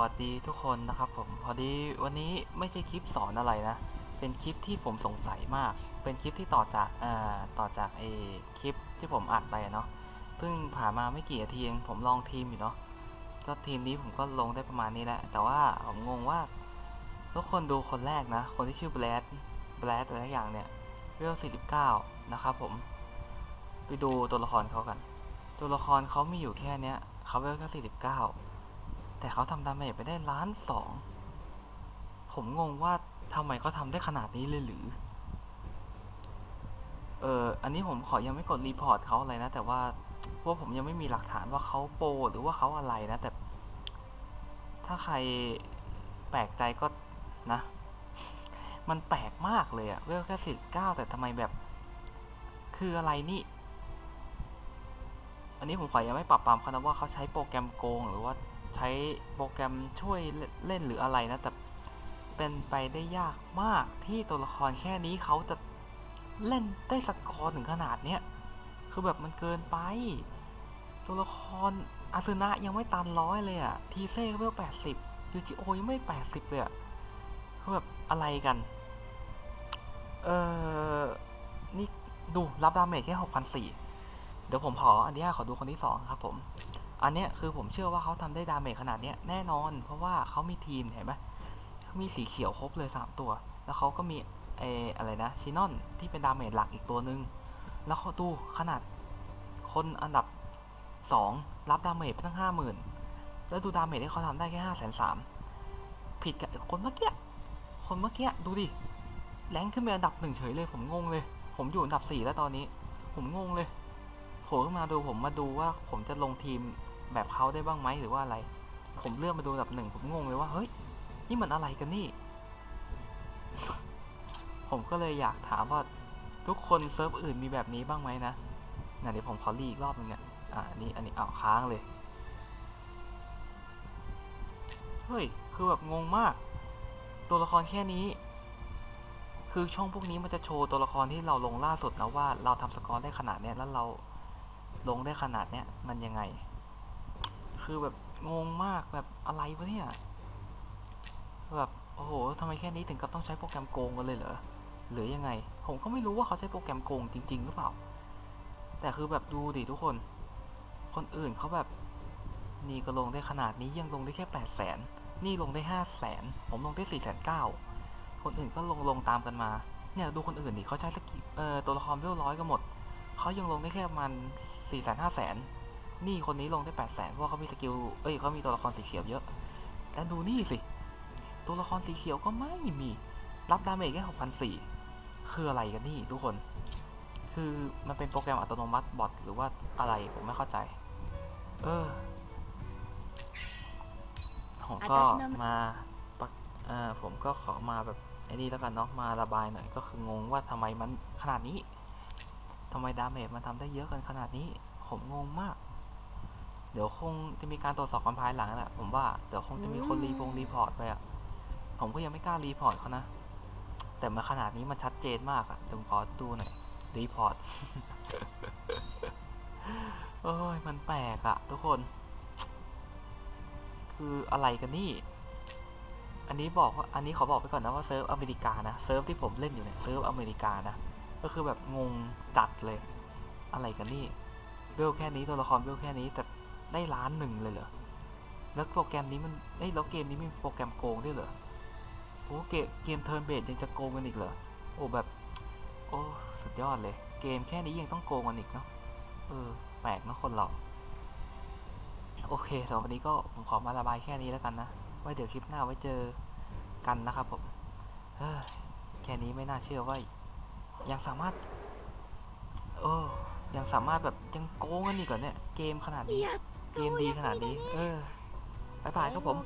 วัสดีทุกคนนะครับผมพอดีวันนี้ไม่ใช่คลิปสอนอะไรนะ เป็นคลิปที่ผมสงสัยมาก เป็นคลิปที่ต่อจากอ่าต่อจากไอ้คลิปที่ผมอัดไปเนาะเพิ่งผ่านมาไม่กี่นาทีเองผมลองทีมอยู่เนาะก็ทีมนี้ผมก็ลงได้ประมาณนี้แหละ แต่ว่าผมงงว่าทุกคนดูคนแรกนะ คนที่ชื่อแบลดแบลดอะไรอย่างเนี่ยเวล49 นะครับผม ไปดูตัวละครเขากัน ตัวละครเขามีอยู่แค่เนี้ยเขาเวลแค่49 แต่เขาทำดาเมจไปได้ล้านสอง ผมงงว่าทำไมเขาทำได้ขนาดนี้เลยหรือ เอออันนี้ผมขอยังไม่กดรีพอร์ตเขาอะไรนะ แต่ว่าพราะผมยังไม่มีหลักฐานว่าเขาโปรหรือว่าเขาอะไรนะ แต่ ถ้าใครแปลกใจก็นะ มันแปลกมากเลยอะเวลแค่สิบเก้าแต่ทำไมแบบ คืออะไรนี่อันนี้ผมขอยังไม่ปรับปรามเขานะว่าเขาใช้โปรแกรมโกงหรือว่า ใช้โปรแกรมช่วยเล่นหรืออะไรนะ แต่เป็นไปได้ยากมากที่ตัวละครแค่นี้เขาจะเล่นได้สกอร์ถึงขนาดเนี้ยคือแบบมันเกินไป ตัวละครอาซึนะยังไม่ตันร้อยเลยอะทีเซ่ก็เวลแปดสิบยูจิโอยังไม่แปดสิบเลยอะคือแบบอะไรกัน เออนี่ดูรับดาเมจแค่หกพันสี่เดี๋ยวผมขออันนี้ขอดูคนที่สองครับผม อันเนี้ยคือผมเชื่อว่าเขาทำได้ดาเมจขนาดเนี้ยแน่นอน เพราะว่าเขามีทีมเห็นไหมเขามีสีเขียวครบเลยสามตัว แล้วเขาก็มีเอออะไรนะชินอนที่เป็นดาเมจหลักอีกตัวหนึ่งแล้วเขาดูขนาดคนอันดับสองรับดาเมจไปตั้งห้าหมื่นแล้วดูดาเมจที่เขาทำได้แค่ห้าแสนสามผิดกับคนเมื่อกี้คนเมื่อกี้ดูดิแรงขึ้นไปอันดับหนึ่งเฉยเลยผมงงเลย ผมอยู่อันดับสี่แล้วตอนนี้ ผมงงเลยโผล่ขึ้นมาดูผมมาดูว่าผมจะลงทีม แบบเขาได้บ้างไหมหรือว่าอะไร ผมเลื่อนมาดูอันดับหนึ่งผมงงเลยว่าเฮ้ยนี่มันอะไรกันนี่ ผมก็เลยอยากถามว่าทุกคนเซิร์ฟอื่นมีแบบนี้บ้างไหมนะนะเดี๋ยวผมขอรีอีกรอบนึงเนี่ยอ่านนี้อันนี้อ้าวค้างเลย เฮ้ย คือแบบงงมาก ตัวละครแค่นี้ คือช่องพวกนี้มันจะโชว์ตัวละครที่เราลงล่าสุดนะว่าเราทำสกอร์ได้ขนาดเนี้ยแล้วเราลงได้ขนาดเนี้ยมันยังไง คือแบบงงมากแบบอะไรวะเนี่ย แบบโอ้โหทำไมแค่นี้ถึงกับต้องใช้โปรแกรมโกงกันเลยเหรอหรือยังไง ผมก็ไม่รู้ว่าเขาใช้โปรแกรมโกงจริง ๆ หรือเปล่า แต่คือแบบดูดิทุกคน คนอื่นเขาแบบ นี่ก็ลงได้ขนาดนี้ยังลงได้แค่แปดแสนนี่ลงได้ห้าแสนผมลงได้สี่แสนเก้าคนอื่นก็ลงลงตามกันมา เนี่ยดูคนอื่นดิเขาใช้สกิลเอ่อตัวละครเวลร้อยก็หมดเขายังลงได้แค่ประมันสี่แสนห้าแสน นี่คนนี้ลงได้แปดแสนเพราะเขามีสกิล เอ้ยเขามีตัวละครสีเขียวเยอะ แล้วดูนี่สิ ตัวละครสีเขียวก็ไม่มี รับดาเมจแค่หกพันสี่คืออะไรกันนี่ทุกคน คือมันเป็นโปรแกรมอัตโนมัติบอทหรือว่าอะไรผมไม่เข้าใจ เออผมก็มาปะเออผมก็ขอมาแบบไอ้นี่แล้วกันเนาะมาระบายหน่อยก็คืองงว่าทำไมมันขนาดนี้ทำไมดาเมจมันทำได้เยอะกันขนาดนี้ ผมงงมาก เดี๋ยวคงจะมีการตรวจสอบกันภายหลังแหละผมว่าเดี๋ยวคงจะมีคนรีพงรีพอร์ตไปอะผมก็ยังไม่กล้ารีพอร์ตเขานะ แต่มาขนาดนี้มันชัดเจนมากอะเดี๋ยวผมขอดูหน่อยรีพอร์ตเอ้ยมันแปลกอะทุกคน คืออะไรกันนี่ อันนี้บอกว่าอันนี้ขอบอกไปก่อนนะว่าเซิร์ฟอเมริกานะเซิร์ฟที่ผมเล่นอยู่เนี่ยเซิร์ฟอเมริกานะก็คือแบบงงจัดเลย อะไรกันนี่เวลแค่นี้ตัวละครเวลแค่นี้แต่ ได้ล้านหนึ่งเลยเหรอ แล้วโปรแกรมนี้มันเอ้แล้วเกมนี้มีโปรแกรมโกงด้วยเหรอ โอ้เกมเกมเทิร์นเบสยังจะโกงกันอีกเหรอ โอ้แบบ โอ้สุดยอดเลย เกมแค่นี้ยังต้องโกงกันอีกเนาะ เออแปลกเนาะคนเรา โอเคสำหรับวันนี้ก็ผมขอมาระบายแค่นี้แล้วกันนะ ไว้เดี๋ยวคลิปหน้าไว้เจอกันนะครับผมเฮ้แค่นี้ไม่น่าเชื่อว่า ยังสามารถ เออ ยังสามารถแบบยังโกงกันอีกเหรอเนี่ย เกมขนาดนี้ เกมดีขนาดนี้ เออบ๊ายบายครับผม